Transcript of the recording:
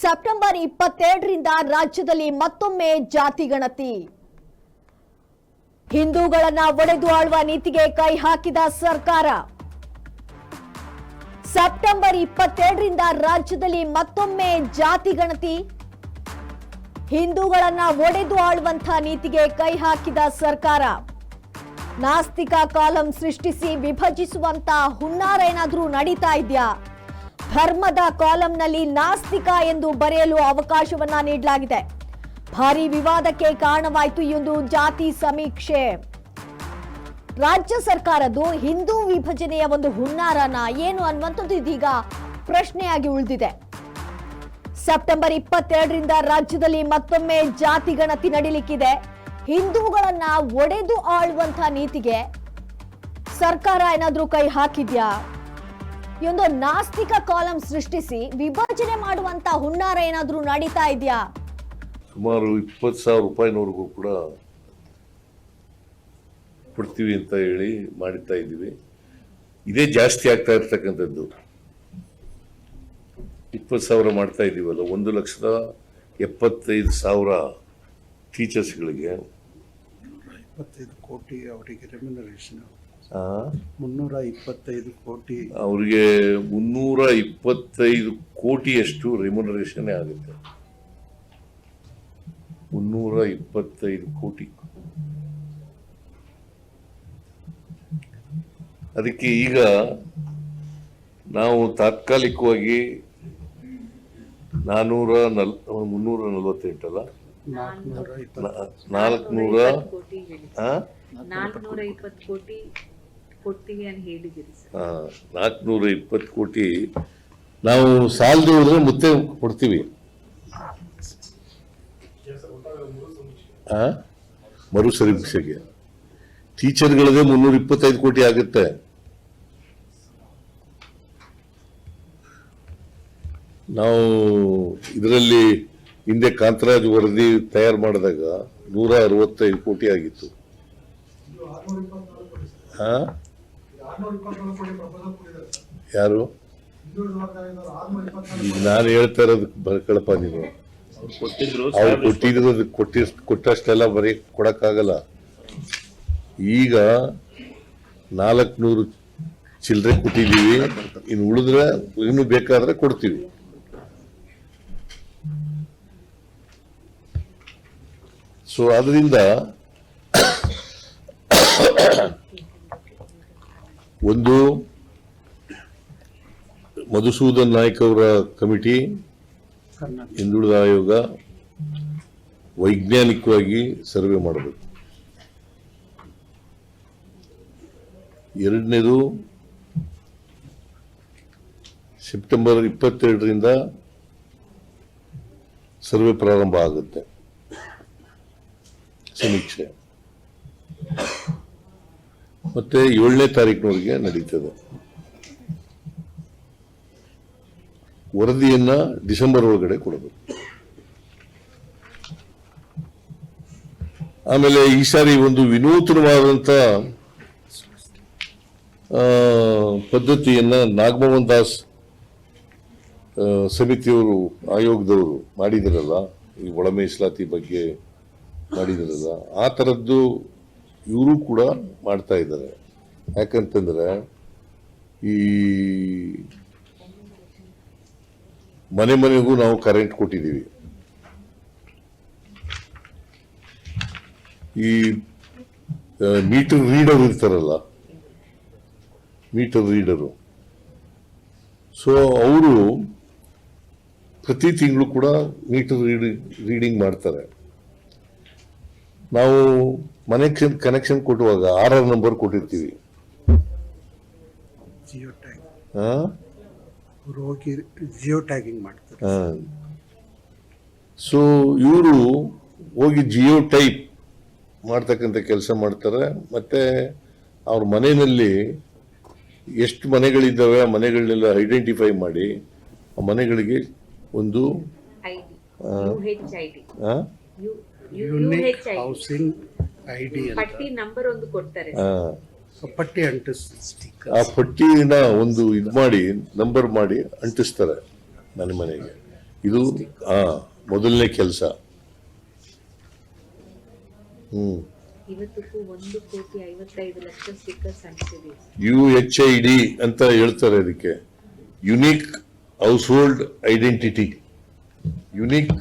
September ಇಪ್ಪತ್ತೆರಡರಿಂದ ರಾಜ್ಯದಲ್ಲಿ ಮತ್ತೊಮ್ಮೆ ಜಾತಿ ಗಣತಿ. ಹಿಂದೂಗಳನ್ನ ಒಡೆದು ಆಳುವ ನೀತಿಗೆ ಕೈ ಹಾಕಿದ ಸರ್ಕಾರ. ಸೆಪ್ಟೆಂಬರ್ ಇಪ್ಪತ್ತೆರಡರಿಂದ ರಾಜ್ಯದಲ್ಲಿ ಮತ್ತೊಮ್ಮೆ ಜಾತಿ ಗಣತಿ. ಹಿಂದೂಗಳನ್ನ ಒಡೆದು ಆಳುವಂತಹ ನೀತಿಗೆ ಕೈ ಹಾಕಿದ ಸರ್ಕಾರ. ನಾಸ್ತಿಕ ಕಾಲಂ ಸೃಷ್ಟಿಸಿ ವಿಭಜಿಸುವಂತ ಹುನ್ನಾರ ಏನಾದ್ರೂ ನಡೀತಾ ಇದೆಯಾ? ಧರ್ಮದ ಕಾಲಂನಲ್ಲಿ ನಾಸ್ತಿಕ ಎಂದು ಬರೆಯಲು ಅವಕಾಶವನ್ನ ನೀಡಲಾಗಿದೆ. ಭಾರಿ ವಿವಾದಕ್ಕೆ ಕಾರಣವಾಯಿತು ಎಂದು ಜಾತಿ ಸಮೀಕ್ಷೆ. ರಾಜ್ಯ ಸರ್ಕಾರದ್ದು ಹಿಂದೂ ವಿಭಜನೆಯ ಒಂದು ಹುನ್ನಾರನ ಏನು ಅನ್ನುವಂಥದ್ದು ಇದೀಗ ಪ್ರಶ್ನೆಯಾಗಿ ಉಳಿದಿದೆ. ಸೆಪ್ಟೆಂಬರ್ ಇಪ್ಪತ್ತೆರಡರಿಂದ ರಾಜ್ಯದಲ್ಲಿ ಮತ್ತೊಮ್ಮೆ ಜಾತಿ ಗಣತಿ ನಡೀಲಿಕ್ಕಿದೆ. ಹಿಂದೂಗಳನ್ನ ಒಡೆದು ಆಳುವಂತ ನೀತಿಗೆ ಸರ್ಕಾರ ಏನಾದರೂ ಕೈ ಹಾಕಿದ್ಯಾ? ಈ ಒಂದು ನಾಸ್ತಿಕ ಕಾಲಂ ಸೃಷ್ಟಿಸಿ ವಿಭಜನೆ ಮಾಡುವಂತ ಹುನ್ನಾರ ಏನಾದ್ರೂ ನಡೀತಾ ಇದೆಯಾ? ಸುಮಾರು ಇಪ್ಪತ್ತು ಸಾವಿರ ರೂಪಾಯಿನವರೆಗೂ ಕೂಡ ಕೊಡ್ತೀವಿ ಅಂತ ಹೇಳಿ ಮಾಡುತ್ತಾ ಇದ್ದೀವಿ. ಇದೇ ಜಾಸ್ತಿ ಆಗ್ತಾ ಇರ್ತಕ್ಕಂಥದ್ದು. ಇಪ್ಪತ್ತು ಸಾವಿರ ಮಾಡ್ತಾ ಇದ್ದೀವಲ್ಲ ಒಂದು ಲಕ್ಷದ ಎಪ್ಪತ್ತೈದು ಸಾವಿರ ಟೀಚರ್ಸ್ಗಳಿಗೆ ಇಪ್ಪತ್ತೈದು ಕೋಟಿ ಅವರಿಗೆ ರೆಮ್ಯುನರೇಷನ್ ಮುನ್ನೂರ ಇಪ್ಪತ್ತೈದು ಕೋಟಿ. ಅವರಿಗೆ ಮುನ್ನೂರ ಇಪ್ಪತ್ತೈದು ಕೋಟಿಯಷ್ಟು ರೆಮ್ಯುನರೇಷನ್ ಆಗುತ್ತೆ. ಮುನ್ನೂರ ಇಪ್ಪತ್ತೈದು ಕೋಟಿ. ಅದಕ್ಕೆ ಈಗ ನಾವು ತಾತ್ಕಾಲಿಕವಾಗಿ ನಾನೂರ ನಲ್ ಮುನ್ನೂರ ನಲ್ವತ್ತೆಂಟಲ್ಲ ನಾಲ್ಕುನೂರ ನಾಲ್ಕುನೂರ ಕೋಟಿ ನಾಲ್ಕುನೂರ ಇಪ್ಪತ್ತು ಕೋಟಿ ಕೊಡ್ತೀವಿ ಅಂತ ಹೇಳಿದಿರಿ ನಾಲ್ಕುನೂರ ಇಪ್ಪತ್ತು ಕೋಟಿ ನಾವು ಸಾಲದ ಹೋದ್ರೆ ಮತ್ತೆ ಕೊಡ್ತೀವಿ? ಮರು ಸಮೀಕ್ಷೆಗೆ ಟೀಚರ್ಗಳದೇ ಮುನ್ನೂರ ಇಪ್ಪತ್ತೈದು ಕೋಟಿ ಆಗುತ್ತೆ. ನಾವು ಇದರಲ್ಲಿ ಹಿಂದೆ ಕಾಂತರಾಜ್ ವರದಿ ತಯಾರು ಮಾಡಿದಾಗ ನೂರ ಅರವತ್ತೈದು ಕೋಟಿ ಆಗಿತ್ತು. ಹಾ ಯಾರು? ನಾನು ಹೇಳ್ತಾ ಇರೋದು ಬರ್ಕಳಪ್ಪ ನೀವು ಅವ್ರು ಕೊಟ್ಟಿದ್ರು ಕೊಟ್ಟಿ ಕೊಟ್ಟಷ್ಟೆಲ್ಲ ಬರೀ ಕೊಡಕ್ಕಾಗಲ್ಲ. ಈಗ ನಾಲ್ಕುನೂರು ಚಿಲ್ಲರೆ ಕೊಟ್ಟಿದ್ದೀವಿ. ಇನ್ನು ಉಳಿದ್ರೆ ಇನ್ನು ಬೇಕಾದ್ರೆ ಕೊಡ್ತೀವಿ. ಸೊ ಅದರಿಂದ ಒಂದು ಮಧುಸೂದನ್ ನಾಯ್ಕ ಅವರ ಕಮಿಟಿ ಹಿಂದುಳಿದ ಆಯೋಗ ವೈಜ್ಞಾನಿಕವಾಗಿ ಸರ್ವೆ ಮಾಡಬೇಕು. ಎರಡನೇದು ಸೆಪ್ಟೆಂಬರ್ ಇಪ್ಪತ್ತೆರಡರಿಂದ ಸರ್ವೆ ಪ್ರಾರಂಭ ಆಗುತ್ತೆ. ಸಮೀಕ್ಷೆ. ಮತ್ತೆ ಏಳನೇ ತಾರೀಕಿನವರೆಗೆ ನಡೀತದೆ. ವರದಿಯನ್ನ ಡಿಸೆಂಬರ್ ಒಳಗಡೆ ಕೊಡಬೇಕು. ಆಮೇಲೆ ಈ ಸಾರಿ ಒಂದು ವಿನೂತನವಾದಂತ ಆ, ಪದ್ಧತಿಯನ್ನ ನಾಗಮೋಹನ್ ದಾಸ್ ಸಮಿತಿಯವರು ಆಯೋಗದವರು ಮಾಡಿದಿರಲ್ಲ ಈ ಒಳ ಮೀಸಲಾತಿ ಬಗ್ಗೆ ಮಾಡಿದಿರಲ್ಲ ಆ ಥರದ್ದು ಇವರು ಕೂಡ ಮಾಡ್ತಾ ಇದ್ದಾರೆ. ಯಾಕಂತಂದ್ರೆ ಈ ಮನೆ ಮನೆಗೂ ನಾವು ಕರೆಂಟ್ ಕೊಟ್ಟಿದ್ದೀವಿ. ಈ ಮೀಟರ್ ರೀಡರ್ ಇರ್ತಾರಲ್ಲ ಮೀಟರ್ ರೀಡರು ಸೊ ಅವರು ಪ್ರತಿ ತಿಂಗಳು ಕೂಡ ಮೀಟರ್ ರೀಡಿಂಗ್ ಮಾಡ್ತಾರೆ. ನಾವು ಮನೆ ಕನೆಕ್ಷನ್ ಕೊಡುವಾಗ ಆರ್ ಆರ್ ನಂಬರ್ ಕೊಟ್ಟಿರ್ತೀವಿ. ಜಿಯೋ ಟ್ಯಾಗ್ ಆ? ಅವ್ರು ಜಿಯೋ ಟ್ಯಾಗಿಂಗ್ ಮಾಡ್ತಾರೆ. ಸೊ ಇವರು ಹೋಗಿ ಜಿಯೋ ಟೈಪ್ ಮಾಡ್ತಕ್ಕಂಥ ಕೆಲಸ ಮಾಡ್ತಾರೆ. ಮತ್ತೆ ಅವ್ರ ಮನೆಯಲ್ಲಿ ಎಷ್ಟು ಮನೆಗಳಿದ್ದಾವೆ ಆ ಮನೆಗಳನ್ನೆಲ್ಲ ಐಡೆಂಟಿಫೈ ಮಾಡಿ ಆ ಮನೆಗಳಿಗೆ ಒಂದು ಹೌಸಿಂಗ್ ಐ ಡಿ ಅಂತ. ಪಟ್ಟಿ ನಂಬರ್ ಒಂದು ಕೊಡ್ತಾರೆ ಆ, ಸೊ ಪಟ್ಟಿ ಅಂಟಿಸ್ ಆ ಪಟ್ಟಿನ ಒಂದು ಇದು ಮಾಡಿ ನಂಬರ್ ಮಾಡಿ ಅಂಟಿಸ್ತಾರೆ ನನ್ನ ಮನೆಗೆ. ಇದು ಆ ಮೊದಲನೇ ಕೆಲಸ. ಹ್ಮ್. ಇವತ್ತಿಗೂ ಒಂದು ಕೋಟಿ ಐವತ್ತೈದು ಲಕ್ಷ ಸ್ಟಿಕ್ಕರ್ಸ್ ಅಂಟಿಸಿದೆ ಯು ಎಚ್ ಐ ಡಿ ಅಂತ ಹೇಳ್ತಾರೆ ಅದಕ್ಕೆ unique household identity unique